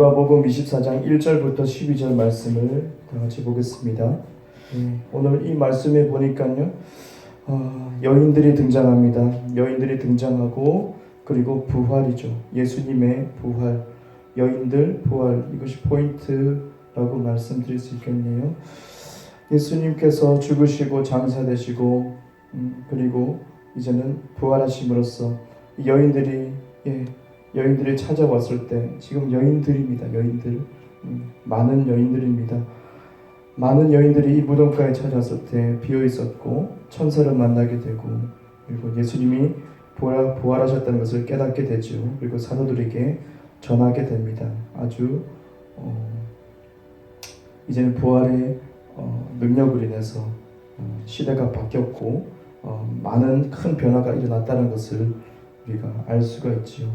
누가복음 24장 1절부터 12절 말씀을 다 같이 보겠습니다. 네, 오늘 이 말씀에 보니까요. 어, 여인들이 등장합니다. 여인들이 등장하고 그리고 부활이죠. 예수님의 부활. 여인들 부활 이것이 포인트라고 말씀드릴 수 있겠네요. 예수님께서 죽으시고 장사되시고 음, 그리고 이제는 부활하심으로써 이 여인들이 예, 여인들이 찾아왔을 때 지금 여인들입니다. 여인들 음, 많은 여인들입니다. 많은 여인들이 이 무덤가에 찾아왔을 때 비어 있었고 천사를 만나게 되고 그리고 예수님이 부활, 부활하셨다는 것을 깨닫게 되죠. 그리고 사도들에게 전하게 됩니다. 아주 어, 이제는 부활의 어, 능력을 인해서 어, 시대가 바뀌었고 어, 많은 큰 변화가 일어났다는 것을 우리가 알 수가 있지요.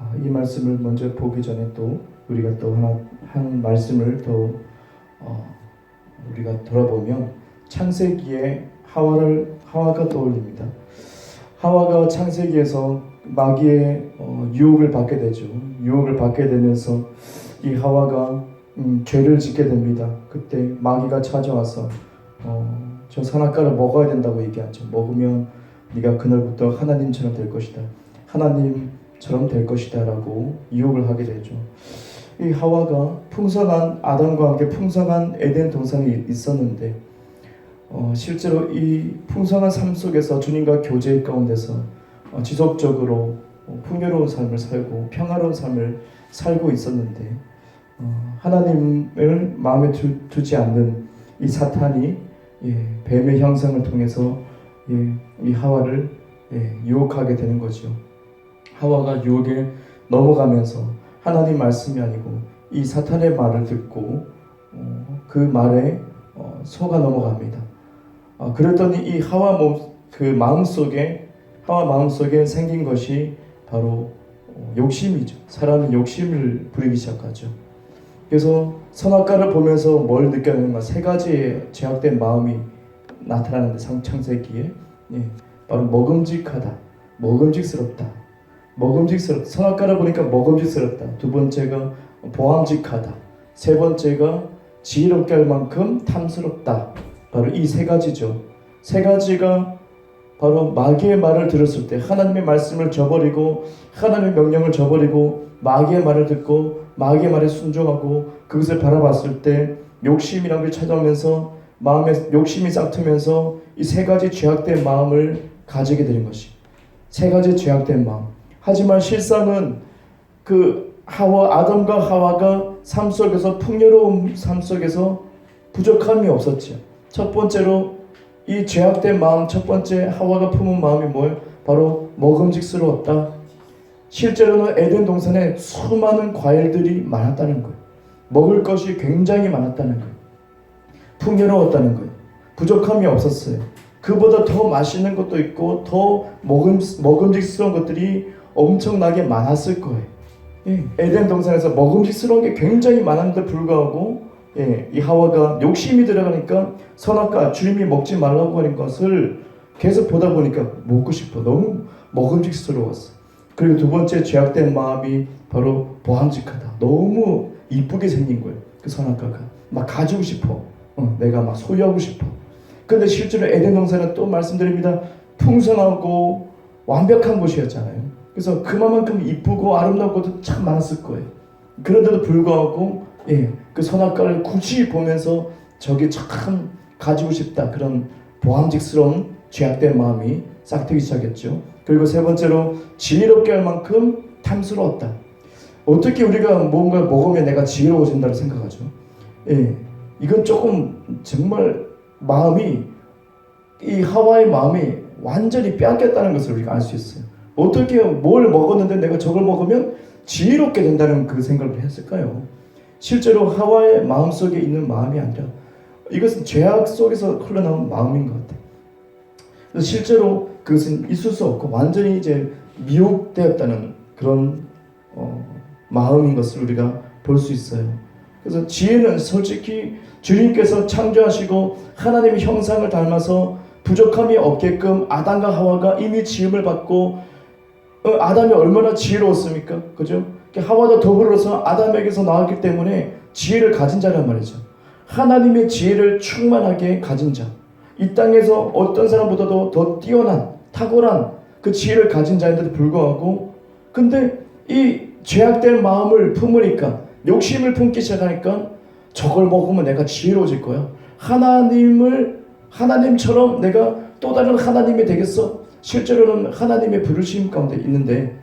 아, 이 말씀을 먼저 보기 전에 또 우리가 또 하나 한 말씀을 더 어, 우리가 돌아보면 창세기에 하와를 하와가 떠올립니다. 하와가 창세기에서 마귀의 어, 유혹을 받게 되죠. 유혹을 받게 되면서 이 하와가 음, 죄를 짓게 됩니다. 그때 마귀가 찾아와서 어, 저 선악과를 먹어야 된다고 얘기하죠. 먹으면 네가 그날부터 하나님처럼 될 것이다. 하나님 처럼 될 것이다라고 유혹을 하게 되죠. 이 하와가 풍성한 아담과 함께 풍성한 에덴 동산이 있었는데 어, 실제로 이 풍성한 삶 속에서 주님과 교제 가운데서 어, 지속적으로 어, 풍요로운 삶을 살고 평화로운 삶을 살고 있었는데 어, 하나님을 마음에 두, 두지 않는 이 사탄이 예, 뱀의 형상을 통해서 예, 이 하와를 예, 유혹하게 되는 거죠. 하와가 유혹에 넘어가면서 하나님 말씀이 아니고 이 사탄의 말을 듣고 어, 그 말에 어, 속아 넘어갑니다. 아, 그랬더니 이 하와 몸, 그 마음 속에 하와 마음 속에 생긴 것이 바로 어, 욕심이죠. 사람이 욕심을 부리기 시작하죠. 그래서 선악과를 보면서 뭘 느꼈는가 세 가지의 제약된 마음이 나타나는데 상창세기에 예, 바로 먹음직하다, 먹음직스럽다, 먹음직스럽다. 선악과를 보니까 먹음직스럽다. 두 번째가 보암직하다. 세 번째가 지혜롭게 할 만큼 탐스럽다. 바로 이 세 가지죠. 세 가지가 바로 마귀의 말을 들었을 때 하나님의 말씀을 저버리고 하나님의 명령을 저버리고 마귀의 말을 듣고 마귀의 말에 순종하고 그것을 바라봤을 때 욕심이라는 게 찾아오면서 마음에 욕심이 싹트면서 이 세 가지 죄악된 마음을 가지게 되는 것이 세 가지 죄악된 마음. 하지만 실상은 그 하와 아담과 하와가 삶 속에서 풍요로운 삶 속에서 부족함이 없었지요. 첫 번째로 이 죄악된 마음 첫 번째 하와가 품은 마음이 뭐예요? 바로 먹음직스러웠다. 실제로는 에덴 동산에 수많은 과일들이 많았다는 거예요. 먹을 것이 굉장히 많았다는 거예요. 풍요로웠다는 거예요. 부족함이 없었어요. 그보다 더 맛있는 것도 있고 더 먹음 먹음직스러운 것들이 엄청나게 많았을 거예요. 예, 에덴 동산에서 먹음직스러운 게 굉장히 많았는데 불구하고 예, 이 하와가 욕심이 들어가니까 선악과 주님이 먹지 말라고 하는 것을 계속 보다 보니까 먹고 싶어. 너무 먹음직스러웠어. 그리고 두 번째 죄악된 마음이 바로 보함직하다. 너무 이쁘게 생긴 거예요. 그 선악과가 막 가지고 싶어. 어, 내가 막 소유하고 싶어. 근데 실제로 에덴 동산은 또 말씀드립니다. 풍성하고 완벽한 곳이었잖아요. 그래서 그만큼 이쁘고 아름다운 것도 참 많았을 거예요. 그런데도 불구하고 예, 그 선악과를 굳이 보면서 저게 참 가지고 싶다 그런 보함직스러운 죄악된 마음이 싹트기 시작했죠. 그리고 세 번째로 지혜롭게 할 만큼 탐스러웠다. 어떻게 우리가 뭔가 먹으면 내가 지혜로워진다고 생각하죠? 예, 이건 조금 정말 마음이 이 하와의 마음이 완전히 빼앗겼다는 것을 우리가 알 수 있어요. 어떻게 뭘 먹었는데 내가 저걸 먹으면 지혜롭게 된다는 그 생각을 했을까요? 실제로 하와의 마음 속에 있는 마음이 아니라 이것은 죄악 속에서 흘러나온 마음인 것 같아요. 실제로 그것은 있을 수 없고 완전히 이제 미혹되었다는 그런 어, 마음인 것을 우리가 볼 수 있어요. 그래서 지혜는 솔직히 주님께서 창조하시고 하나님의 형상을 닮아서 부족함이 없게끔 아담과 하와가 이미 지음을 받고 어, 아담이 얼마나 지혜로웠습니까? 그죠? 하와도 더불어서 아담에게서 나왔기 때문에 지혜를 가진 자란 말이죠. 하나님의 지혜를 충만하게 가진 자. 이 땅에서 어떤 사람보다도 더 뛰어난 탁월한 그 지혜를 가진 자인데도 불구하고 근데 이 죄악된 마음을 품으니까 욕심을 품기 시작하니까 저걸 먹으면 내가 지혜로워질 거야. 하나님을 하나님처럼 내가 또 다른 하나님이 되겠어. 실제로는 하나님의 부르심 가운데 있는데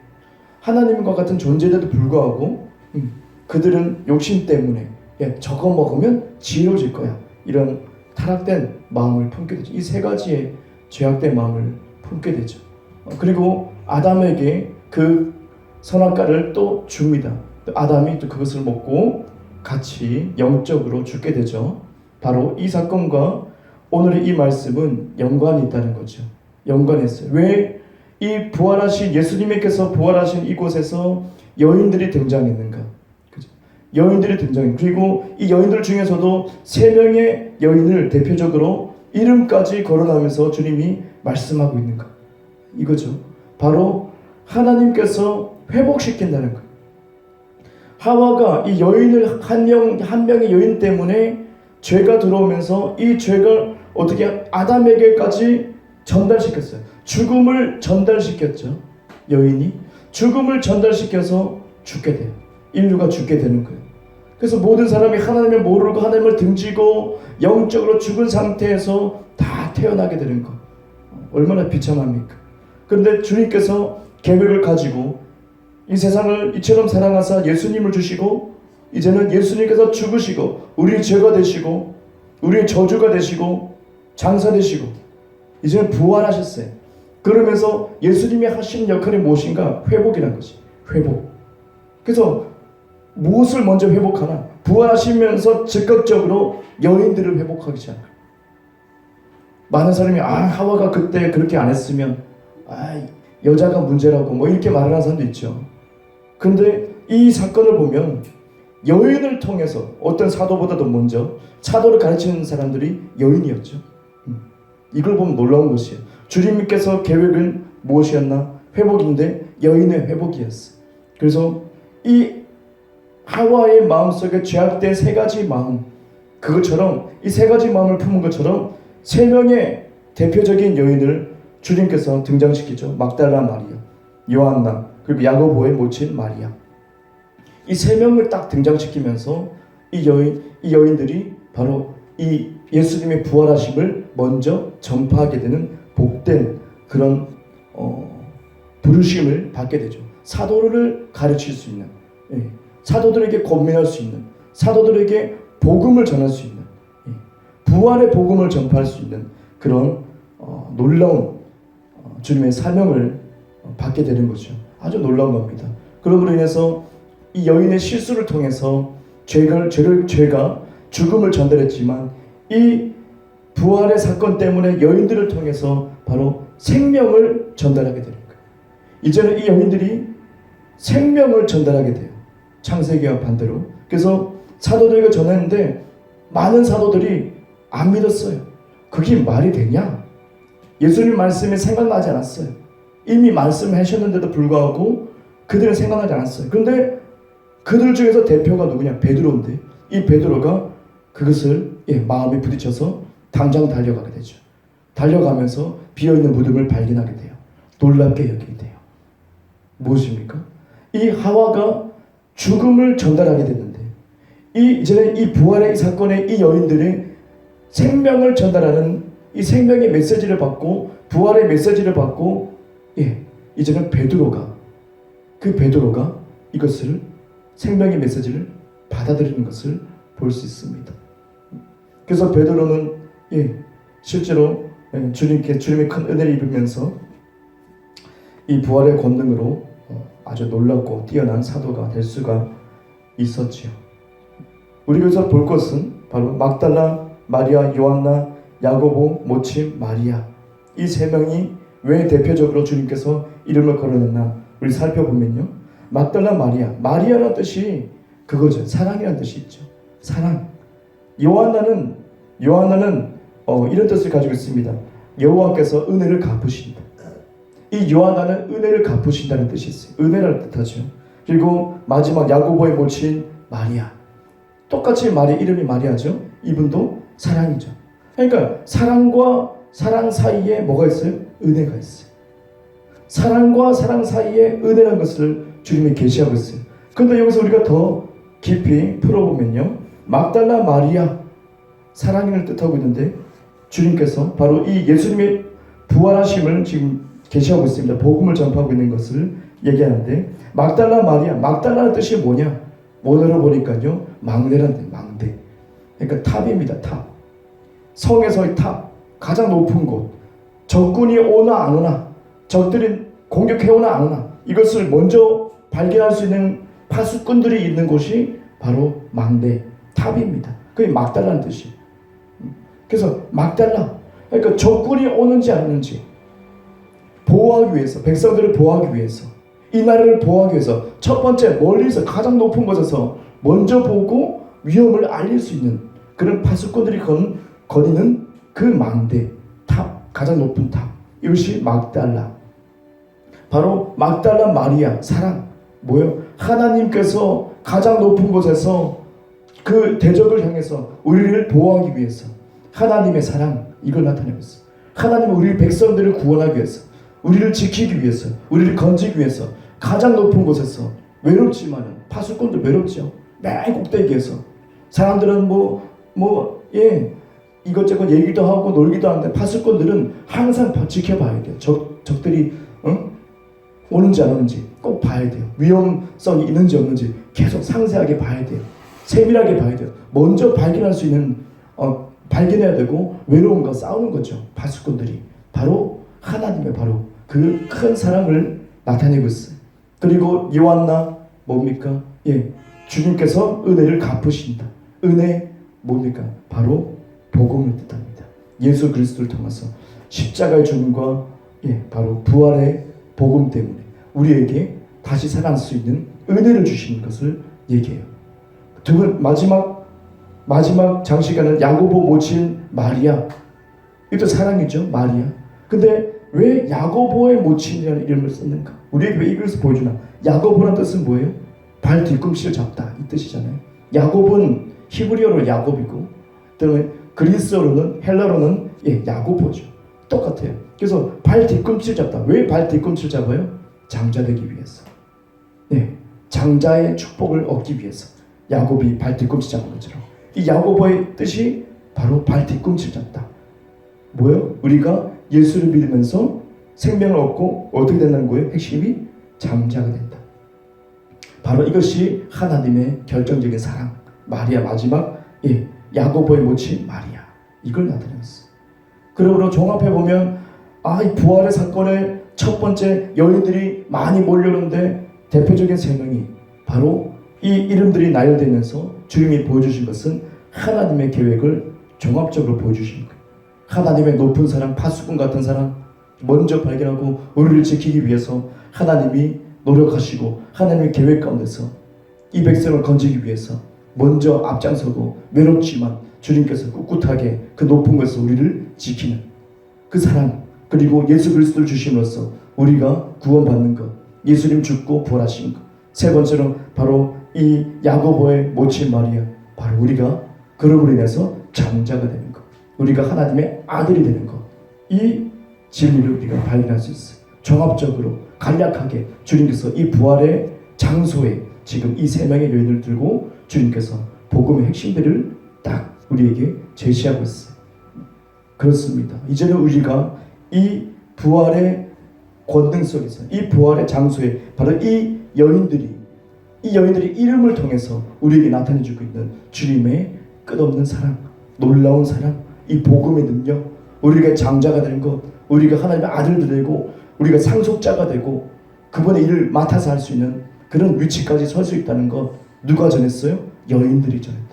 하나님과 같은 존재에도 불구하고 음, 그들은 욕심 때문에 예, 저거 먹으면 지혜로워질 거야. 이런 타락된 마음을 품게 되죠. 이 세 가지의 죄악된 마음을 품게 되죠. 어, 그리고 아담에게 그 선악과를 또 줍니다. 아담이 또 그것을 먹고 같이 영적으로 죽게 되죠. 바로 이 사건과 오늘의 이 말씀은 연관이 있다는 거죠. 연관했어요. 왜 이 부활하신 예수님께서 부활하신 이곳에서 여인들이 등장했는가? 그죠? 여인들이 등장해. 그리고 이 여인들 중에서도 세 명의 여인을 대표적으로 이름까지 거론하면서 주님이 말씀하고 있는가? 이거죠. 바로 하나님께서 회복시킨다는 거예요. 하와가 이 여인을 한 명 한 명의 여인 때문에 죄가 들어오면서 이 죄가 어떻게 아담에게까지 전달시켰어요. 죽음을 전달시켰죠. 여인이 죽음을 전달시켜서 죽게 돼요. 인류가 죽게 되는 거예요. 그래서 모든 사람이 하나님을 모르고 하나님을 등지고 영적으로 죽은 상태에서 다 태어나게 되는 거. 얼마나 비참합니까? 그런데 주님께서 계획을 가지고 이 세상을 이처럼 사랑하사 예수님을 주시고 이제는 예수님께서 죽으시고 우리의 죄가 되시고 우리의 저주가 되시고 장사 되시고 이제는 부활하셨어요. 그러면서 예수님이 하신 역할이 무엇인가? 회복이라는 것이 회복. 그래서 무엇을 먼저 회복하나? 부활하시면서 즉각적으로 여인들을 회복하기 시작해요. 많은 사람이 아 하와가 그때 그렇게 안 했으면 아 여자가 문제라고 뭐 이렇게 말하는 사람도 있죠. 근데 이 사건을 보면 여인을 통해서 어떤 사도보다도 먼저 사도를 가르치는 사람들이 여인이었죠. 음. 이걸 보면 놀라운 것이에요. 주님께서 계획은 무엇이었나? 회복인데 여인의 회복이었어. 그래서 이 하와의 마음속에 죄악된 세 가지 마음 그것처럼 이 세 가지 마음을 품은 것처럼 세 명의 대표적인 여인을 주님께서 등장시키죠. 막달라 마리아, 요한나, 그리고 야고보의 모친 마리아. 이 세 명을 딱 등장시키면서 이 여인 이 여인들이 바로 이 예수님의 부활하심을 먼저 전파하게 되는 복된 그런 어, 부르심을 받게 되죠. 사도를 가르칠 수 있는 예, 사도들에게 권면할 수 있는 사도들에게 복음을 전할 수 있는 예, 부활의 복음을 전파할 수 있는 그런 어, 놀라운 어, 주님의 사명을 어, 받게 되는 거죠. 아주 놀라운 겁니다. 그러므로 인해서 이 여인의 실수를 통해서 죄가 죄를 죄가 죽음을 전달했지만 이 부활의 사건 때문에 여인들을 통해서 바로 생명을 전달하게 되는 거예요. 이제는 이 여인들이 생명을 전달하게 돼요. 창세기와 반대로. 그래서 사도들에게 전했는데 많은 사도들이 안 믿었어요. 그게 말이 되냐? 예수님 말씀이 생각나지 않았어요. 이미 말씀하셨는데도 불구하고 그들은 생각나지 않았어요. 그런데 그들 중에서 대표가 누구냐? 베드로인데 이 베드로가 그것을 예, 마음에 부딪혀서 당장 달려가게 되죠. 달려가면서 비어있는 무덤을 발견하게 돼요. 놀랍게 여기게 돼요. 무엇입니까? 이 하와가 죽음을 전달하게 됐는데 이 이제는 이 부활의 이 사건의 이 여인들이 생명을 전달하는 이 생명의 메시지를 받고 부활의 메시지를 받고 예 이제는 베드로가 그 베드로가 이것을 생명의 메시지를 받아들이는 것을 볼 수 있습니다. 그래서 베드로는 예 실제로 예, 주님께 주님의 큰 은혜를 입으면서 이 부활의 권능으로 어, 아주 놀랍고 뛰어난 사도가 될 수가 있었지요. 우리 교사 볼 것은 바로 막달라, 마리아, 요한나, 야고보, 모침, 마리아 이 세 명이 왜 대표적으로 주님께서 이름을 걸어냈나 우리 살펴보면요. 막달라 마리아, 마리아라는 뜻이 그거죠. 사랑이라는 뜻이 있죠. 사랑. 요한나는 요한나는 어, 이런 뜻을 가지고 있습니다. 여호와께서 은혜를 갚으신다. 이 요한나는 은혜를 갚으신다는 뜻이 있어요. 은혜라는 뜻하죠. 그리고 마지막 야고보의 모친 마리아. 똑같이 마리 이름이 마리아죠. 이분도 사랑이죠. 그러니까 사랑과 사랑 사이에 뭐가 있어요? 은혜가 있어요. 사랑과 사랑 사이에 은혜라는 것을 주님이 계시하고 있어요. 그런데 여기서 우리가 더 깊이 풀어보면요. 막달라 마리아 사랑을 뜻하고 있는데 주님께서 바로 이 예수님의 부활하심을 지금 계시하고 있습니다. 복음을 전파하고 있는 것을 얘기하는데 막달라 마리아 막달라는 뜻이 뭐냐? 원어로 보니까요 뜻, 망대. 그러니까 탑입니다. 탑. 성에서의 탑 가장 높은 곳. 적군이 오나 안 오나 적들이 공격해 오나 안 오나 이것을 먼저 발견할 수 있는 파수꾼들이 있는 곳이 바로 망대 탑입니다. 그게 막달라는 뜻이. 그래서 막달라. 그러니까 적군이 오는지 안 오는지 보호하기 위해서 백성들을 보호하기 위해서 이 나라를 보호하기 위해서 첫 번째 멀리서 가장 높은 곳에서 먼저 보고 위험을 알릴 수 있는 그런 파수꾼들이 건, 거니는 그 망대 탑 가장 높은 탑. 이것이 막달라. 바로 막달라 마리아 사랑. 뭐요? 하나님께서 가장 높은 곳에서 그 대적을 향해서 우리를 보호하기 위해서 하나님의 사랑 이걸 나타내고 있어. 하나님은 우리 백성들을 구원하기 위해서, 우리를 지키기 위해서, 우리를 건지기 위해서 가장 높은 곳에서 외롭지만은 파수꾼도 외롭죠. 맨 꼭대기에서 사람들은 뭐뭐예 이것저것 얘기도 하고 놀기도 하는데 파수꾼들은 항상 봐- 지켜봐야 돼요. 적 적들이 응? 오는지 안 오는지 꼭 봐야 돼요. 위험성이 있는지 없는지 계속 상세하게 봐야 돼요. 세밀하게 봐야 돼요. 먼저 발견할 수 있는 어, 발견해야 되고 외로움과 싸우는 거죠. 파수꾼들이 바로 하나님의 바로 그 큰 사랑을 나타내고 있어요. 그리고 요한나 뭡니까? 예, 주님께서 은혜를 갚으신다. 은혜 뭡니까? 바로 복음을 뜻합니다. 예수 그리스도를 통해서 십자가의 죽음과 예, 바로 부활의 복음 때문에 우리에게 다시 살아날 수 있는 은혜를 주시는 것을 얘기해요. 두 번 마지막 마지막 장시간은 야고보 모친 마리아. 이것도 사랑이죠, 마리아. 근데 왜 야고보의 모친이라는 이름을 썼는가? 우리에게 왜 이것을 보여주나? 야고보란 뜻은 뭐예요? 발 뒤꿈치를 잡다 이 뜻이잖아요. 야곱은 히브리어로 야곱이고, 그다음에 그리스어로는 헬라로는 예 야고보죠. 똑같아요. 그래서 발 뒤꿈치를 잡다. 왜 발 뒤꿈치를 잡아요? 장자되기 위해서. 네, 장자의 축복을 얻기 위해서 야곱이 발 뒤꿈치 잡은 것처럼 이 야고보의 뜻이 바로 발 뒤꿈치를 잡다. 뭐요? 우리가 예수를 믿으면서 생명을 얻고 어떻게 된다는 거예요? 핵심이 장자가 된다. 바로 이것이 하나님의 결정적인 사랑. 마리아 마지막 예 야고보의 모친 마리아 이걸 나타냈어. 그러므로 종합해 보면 아 이 부활의 사건의 첫 번째 여인들이 많이 몰려오는데 대표적인 세 명이 바로 이 이름들이 나열되면서 주님이 보여주신 것은 하나님의 계획을 종합적으로 보여주신 거예요. 하나님의 높은 사랑, 파수꾼 같은 사랑 먼저 발견하고 우리를 지키기 위해서 하나님이 노력하시고 하나님의 계획 가운데서 이 백성을 건지기 위해서 먼저 앞장서고 외롭지만 주님께서 꿋꿋하게 그 높은 곳에서 우리를 지키는 그 사랑 그리고 예수 그리스도를 주심으로써 우리가 구원받는 것 예수님 죽고 부활하신 것 세 번째로 바로 이 야고보의 모친 마리아 바로 우리가 그러므로 인해서 장자가 되는 것 우리가 하나님의 아들이 되는 것 이 진리를 우리가 발견할 수 있어요. 종합적으로 간략하게 주님께서 이 부활의 장소에 지금 이 세 명의 여인을 들고 주님께서 복음의 핵심들을 딱 우리에게 제시하고 있어요. 그렇습니다. 이제는 우리가 이 부활의 권능 속에서 이 부활의 장소에 바로 이 여인들이 이 여인들의 이름을 통해서 우리에게 나타내주고 있는 주님의 끝없는 사랑, 놀라운 사랑, 이 복음의 능력, 우리가 장자가 되는 것, 우리가 하나님의 아들들 되고 우리가 상속자가 되고 그분의 일을 맡아서 할 수 있는 그런 위치까지 설 수 있다는 것 누가 전했어요? 여인들이 전했다.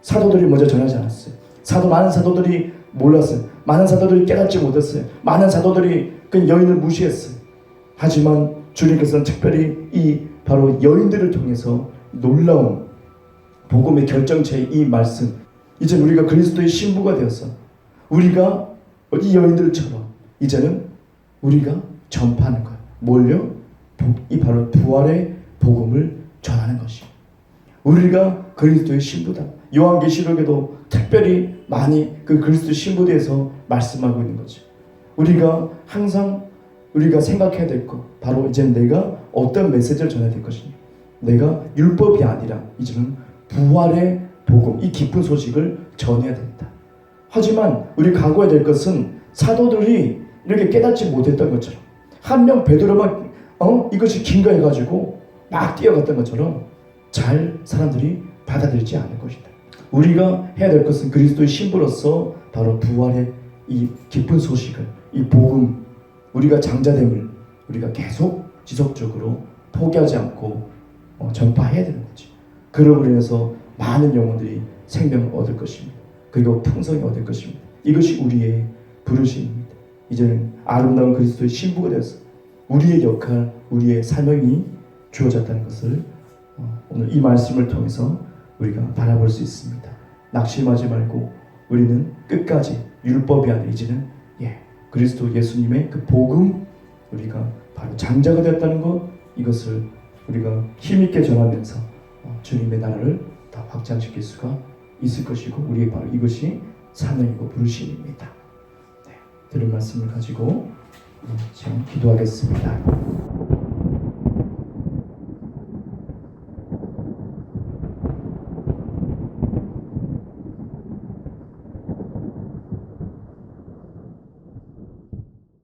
사도들이 먼저 전하지 않았어요. 사도 많은 사도들이 몰랐어요. 많은 사도들이 깨닫지 못했어요. 많은 사도들이 그 여인을 무시했어요. 하지만 주님께서는 특별히 이 바로 여인들을 통해서 놀라운 복음의 결정체의 이 말씀 이제 우리가 그리스도의 신부가 되어서 우리가 이 여인들처럼 이제는 우리가 전파하는 거예요. 뭘요? 복- 이 바로 부활의 복음을 전하는 것이. 우리가 그리스도의 신부다. 요한계시록에도 특별히 많이 그 그리스도 신부에 대해서 말씀하고 있는 거죠. 우리가 항상 우리가 생각해야 될 것, 바로 이제 내가 어떤 메시지를 전해야 될 것이냐. 내가 율법이 아니라 이제는 부활의 복음, 이 기쁜 소식을 전해야 된다. 하지만 우리 각오해야 될 것은 사도들이 이렇게 깨닫지 못했던 것처럼 한 명 베드로만 어 이것이 긴가 해가지고 막 뛰어갔던 것처럼 잘 사람들이 받아들이지 않을 것이다. 우리가 해야 될 것은 그리스도의 신부로서 바로 부활의 이 기쁜 소식을 이 복음 우리가 장자됨을 우리가 계속 지속적으로 포기하지 않고 어, 전파해야 되는 거지. 그러므로 인해서 많은 영혼들이 생명을 얻을 것입니다. 그리고 풍성히 얻을 것입니다. 이것이 우리의 부르심입니다. 이제는 아름다운 그리스도의 신부가 되어서 우리의 역할, 우리의 사명이 주어졌다는 것을 어, 오늘 이 말씀을 통해서 우리가 바라볼 수 있습니다. 낙심하지 말고 우리는 끝까지 율법이 예, 그리스도 예수님의 그 복음 우리가 바로 장자가 되었다는 것 이것을 우리가 힘있게 전하면서 어, 주님의 나라를 더 확장시킬 수가 있을 것이고 우리의 바로 이것이 사명이고 부르심입니다. 네, 들은 말씀을 가지고 어, 지금 기도하겠습니다.